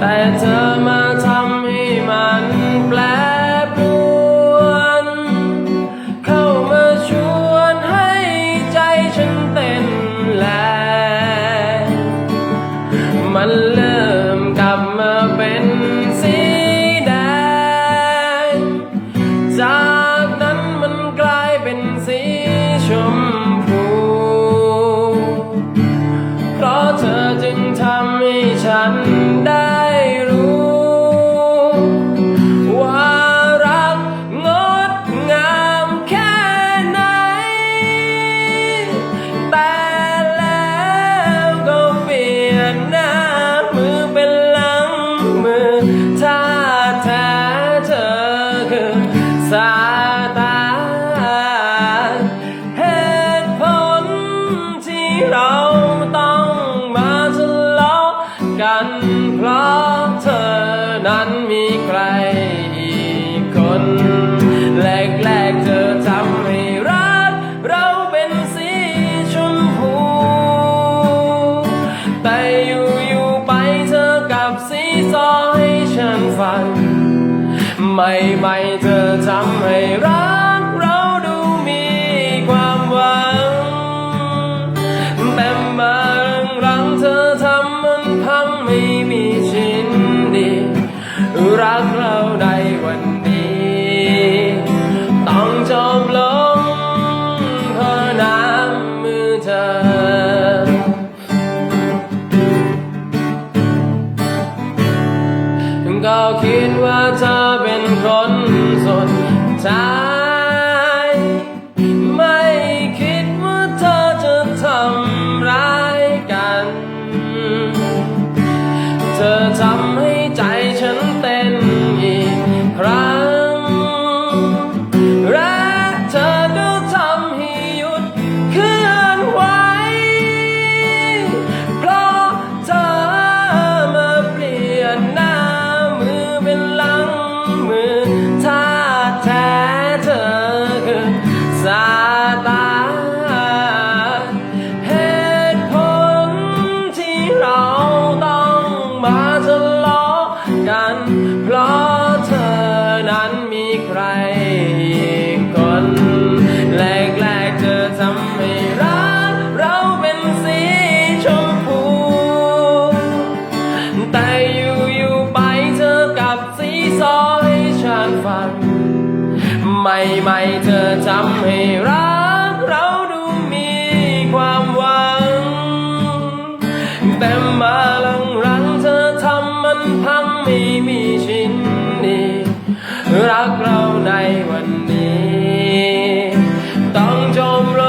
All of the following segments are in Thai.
แต่เธอมาทำให้มันแปรปรวนเข้ามาชวนให้ใจฉันเต้นแรงมันเริ่มกลับมาเป็น เพราะเธอนั้นมีใครอีกคนแรกๆเธอทำให้รักเราเป็นสีชมพู แต่อยู่ๆไปเธอกับสีซอให้ฉันฟังไม่ไม่ๆเธอทำให้รัก คิดว่าเธอเป็นคนสุดท้าย ไม่ไม่ๆเธอทำให้รักเราดูมีความหวัง แต่มาหลังรังๆเธอทำมันพังไม่มีชิ้นดีรักเราในวันนี้ ต้องจมล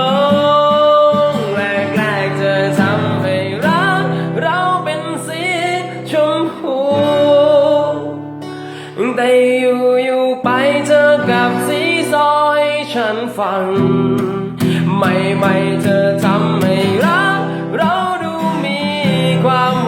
งแรกๆเธอทำให้รักเราเป็นสีชมพูแต่อยู่อยู่ๆไปเธอกับ สีซอยฉันฟัง ไม่ไม่เธอทำให้รัก เราดูมีความ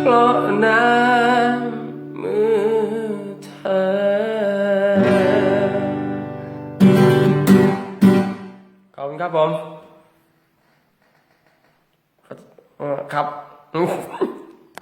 เพราะน้ำมือเธอ ขอบคุณครับผม ครับ